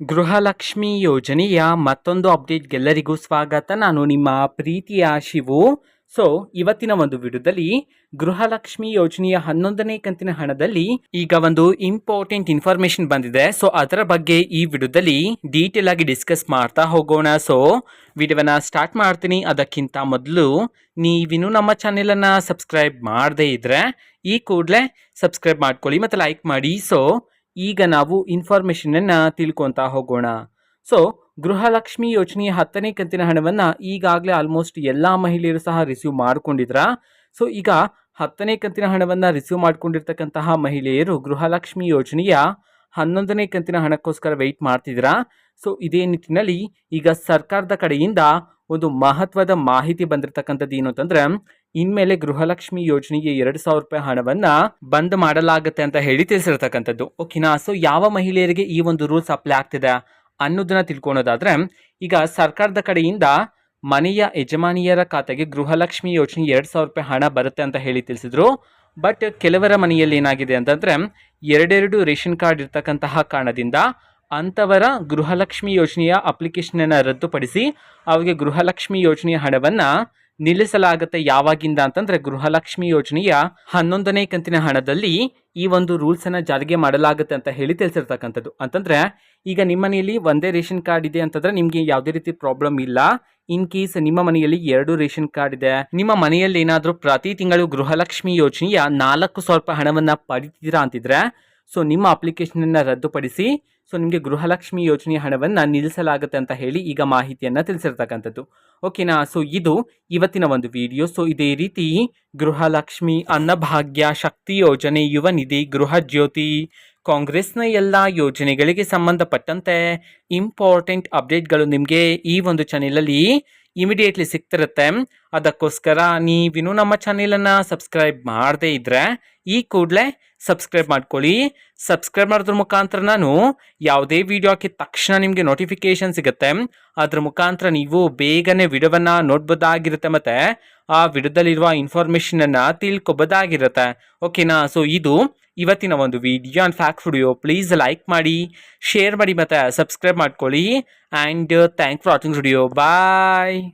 ಗೃಹಲಕ್ಷ್ಮಿ ಯೋಜನೆಯ ಮತ್ತೊಂದು ಅಪ್ಡೇಟ್ಗೆಲ್ಲರಿಗೂ ಸ್ವಾಗತ. ನಾನು ನಿಮ್ಮ ಪ್ರೀತಿಯ ಶಿವು. ಸೊ ಇವತ್ತಿನ ಒಂದು ವಿಡಿಯೋದಲ್ಲಿ ಗೃಹಲಕ್ಷ್ಮಿ ಯೋಜನೆಯ ಹನ್ನೊಂದನೇ ಕಂತಿನ ಹಣದಲ್ಲಿ ಈಗ ಒಂದು ಇಂಪಾರ್ಟೆಂಟ್ ಇನ್ಫಾರ್ಮೇಶನ್ ಬಂದಿದೆ. ಸೊ ಅದರ ಬಗ್ಗೆ ಈ ವಿಡಿಯೋದಲ್ಲಿ ಡೀಟೇಲ್ ಆಗಿ ಡಿಸ್ಕಸ್ ಮಾಡ್ತಾ ಹೋಗೋಣ. ಸೊ ವಿಡಿಯೋವನ್ನ ಸ್ಟಾರ್ಟ್ ಮಾಡ್ತೀನಿ. ಅದಕ್ಕಿಂತ ಮೊದಲು ನೀವಿನ್ನೂ ನಮ್ಮ ಚಾನೆಲನ್ನು ಸಬ್ಸ್ಕ್ರೈಬ್ ಮಾಡದೇ ಇದ್ರೆ ಈ ಕೂಡಲೇ ಸಬ್ಸ್ಕ್ರೈಬ್ ಮಾಡ್ಕೊಳ್ಳಿ ಮತ್ತು ಲೈಕ್ ಮಾಡಿ. ಸೊ ಈಗ ನಾವು ಇನ್ಫಾರ್ಮೇಷನನ್ನು ತಿಳ್ಕೊತಾ ಹೋಗೋಣ. ಸೊ ಗೃಹಲಕ್ಷ್ಮಿ ಯೋಜನೆಯ ಹತ್ತನೇ ಕಂತಿನ ಹಣವನ್ನು ಈಗಾಗಲೇ ಆಲ್ಮೋಸ್ಟ್ ಎಲ್ಲ ಮಹಿಳೆಯರು ಸಹ ರಿಸೀವ್ ಮಾಡ್ಕೊಂಡಿದ್ರ? ಸೊ ಈಗ ಹತ್ತನೇ ಕಂತಿನ ಹಣವನ್ನು ರಿಸೀವ್ ಮಾಡ್ಕೊಂಡಿರ್ತಕ್ಕಂತಹ ಮಹಿಳೆಯರು ಗೃಹಲಕ್ಷ್ಮಿ ಯೋಜನೆಯ ಹನ್ನೊಂದನೇ ಕಂತಿನ ಹಣಕ್ಕೋಸ್ಕರ ವೆಯ್ಟ್ ಮಾಡ್ತಿದ್ದೀರಾ ಸೊ ಇದೇ ನಿಟ್ಟಿನಲ್ಲಿ ಈಗ ಸರ್ಕಾರದ ಕಡೆಯಿಂದ ಒಂದು ಮಹತ್ವದ ಮಾಹಿತಿ ಬಂದಿರತಕ್ಕಂಥದ್ದು ಏನು ಅಂತಂದ್ರೆ ಇನ್ಮೇಲೆ ಗೃಹಲಕ್ಷ್ಮಿ ಯೋಜನೆಗೆ ಎರಡು ಸಾವಿರ ರೂಪಾಯಿ ಹಣವನ್ನ ಬಂದ್ ಮಾಡಲಾಗುತ್ತೆ ಅಂತ ಹೇಳಿ ತಿಳಿಸಿರ್ತಕ್ಕಂಥದ್ದು. ಓಕೆನಾ? ಸೊ ಯಾವ ಮಹಿಳೆಯರಿಗೆ ಈ ಒಂದು ರೂಲ್ಸ್ ಅಪ್ಲೈ ಆಗ್ತಿದೆ ಅನ್ನೋದನ್ನ ತಿಳ್ಕೊಳೋದಾದ್ರೆ, ಈಗ ಸರ್ಕಾರದ ಕಡೆಯಿಂದ ಮನೆಯ ಯಜಮಾನಿಯರ ಖಾತೆಗೆ ಗೃಹಲಕ್ಷ್ಮಿ ಯೋಜನೆ ಎರಡು ಸಾವಿರ ರೂಪಾಯಿ ಹಣ ಬರುತ್ತೆ ಅಂತ ಹೇಳಿ ತಿಳಿಸಿದ್ರು. ಬಟ್ ಕೆಲವರ ಮನೆಯಲ್ಲಿ ಏನಾಗಿದೆ ಅಂತಂದ್ರೆ, ಎರಡೆರಡು ರೇಷನ್ ಕಾರ್ಡ್ ಇರ್ತಕ್ಕಂತಹ ಕಾರಣದಿಂದ ಅಂಥವರ ಗೃಹಲಕ್ಷ್ಮಿ ಯೋಜನೆಯ ಅಪ್ಲಿಕೇಶನನ್ನು ರದ್ದುಪಡಿಸಿ, ಅವರಿಗೆ ಗೃಹಲಕ್ಷ್ಮಿ ಯೋಜನೆಯ ಹಣವನ್ನು ನಿಲ್ಲಿಸಲಾಗುತ್ತೆ ಯಾವಾಗಿಂದ ಅಂತಂದ್ರೆ ಗೃಹಲಕ್ಷ್ಮಿ ಯೋಜನೆಯ ಹನ್ನೊಂದನೇ ಕಂತಿನ ಹಣದಲ್ಲಿ ಈ ಒಂದು ರೂಲ್ಸ್ ಅನ್ನ ಜಾರಿಗೆ ಮಾಡಲಾಗುತ್ತೆ ಅಂತ ಹೇಳಿ ತಿಳಿಸಿರ್ತಕ್ಕಂಥದ್ದು. ಅಂತಂದ್ರೆ ಈಗ ನಿಮ್ಮ ಮನೆಯಲ್ಲಿ ಒಂದೇ ರೇಷನ್ ಕಾರ್ಡ್ ಇದೆ ಅಂತಂದ್ರೆ ನಿಮ್ಗೆ ಯಾವುದೇ ರೀತಿ ಪ್ರಾಬ್ಲಮ್ ಇಲ್ಲ. ಇನ್ ಕೇಸ್ ನಿಮ್ಮ ಮನೆಯಲ್ಲಿ ಎರಡು ರೇಷನ್ ಕಾರ್ಡ್ ಇದೆ, ನಿಮ್ಮ ಮನೆಯಲ್ಲಿ ಏನಾದರೂ ಪ್ರತಿ ತಿಂಗಳು ಗೃಹಲಕ್ಷ್ಮಿ ಯೋಜನೆಯ ನಾಲ್ಕು ಸ್ವಲ್ಪ ರೂಪಾಯಿ ಹಣವನ್ನ ಪಡಿತೀರಾ ಅಂತಿದ್ರೆ ಸೊ ನಿಮ್ಮ ಅಪ್ಲಿಕೇಶನ್ ರದ್ದುಪಡಿಸಿ, ಸೊ ನಿಮಗೆ ಗೃಹಲಕ್ಷ್ಮಿ ಯೋಜನೆಯ ಹಣವನ್ನು ನಿಲ್ಲಿಸಲಾಗುತ್ತೆ ಅಂತ ಹೇಳಿ ಈಗ ಮಾಹಿತಿಯನ್ನು ತಿಳಿಸಿರ್ತಕ್ಕಂಥದ್ದು. ಓಕೆನಾ? ಸೊ ಇದು ಇವತ್ತಿನ ಒಂದು ವಿಡಿಯೋ. ಸೊ ಇದೇ ರೀತಿ ಗೃಹಲಕ್ಷ್ಮಿ ಅನ್ನಭಾಗ್ಯ ಶಕ್ತಿ ಯೋಜನೆ ಯುವ ನಿಧಿ ಗೃಹ ಜ್ಯೋತಿ ಕಾಂಗ್ರೆಸ್ನ ಎಲ್ಲ ಯೋಜನೆಗಳಿಗೆ ಸಂಬಂಧಪಟ್ಟಂತೆ ಇಂಪಾರ್ಟೆಂಟ್ ಅಪ್ಡೇಟ್ಗಳು ನಿಮಗೆ ಈ ಒಂದು ಚಾನೆಲಲ್ಲಿ ಇಮಿಡಿಯೇಟ್ಲಿ ಸಿಗ್ತಿರುತ್ತೆ. ಅದಕ್ಕೋಸ್ಕರ ನೀವಿನ್ನೂ ನಮ್ಮ ಚಾನೆಲನ್ನು ಸಬ್ಸ್ಕ್ರೈಬ್ ಮಾಡದೇ ಇದ್ದರೆ ಈ ಕೂಡಲೇ ಸಬ್ಸ್ಕ್ರೈಬ್ ಮಾಡ್ಕೊಳ್ಳಿ. ಸಬ್ಸ್ಕ್ರೈಬ್ ಮಾಡೋದ್ರ ಮುಖಾಂತರ ನಾನು ಯಾವುದೇ ವಿಡಿಯೋ ಹಾಕಿದ ತಕ್ಷಣ ನಿಮಗೆ ನೋಟಿಫಿಕೇಶನ್ ಸಿಗುತ್ತೆ. ಅದ್ರ ಮುಖಾಂತರ ನೀವು ಬೇಗನೆ ವಿಡಿಯೋವನ್ನು ನೋಡ್ಬೋದಾಗಿರುತ್ತೆ ಮತ್ತು ಆ ವಿಡಿಯೋದಲ್ಲಿರುವ ಇನ್ಫಾರ್ಮೇಷನನ್ನು ತಿಳ್ಕೊಬೋದಾಗಿರುತ್ತೆ. ಓಕೆನಾ? ಸೊ, ಇದು ಇವತ್ತಿನ ಒಂದು video and fact video please like ಮಾಡಿ ಶೇರ್ ಮಾಡಿ ಮತ್ತು ಸಬ್ಸ್ಕ್ರೈಬ್ ಮಾಡ್ಕೊಳ್ಳಿ. And thank for watching video bye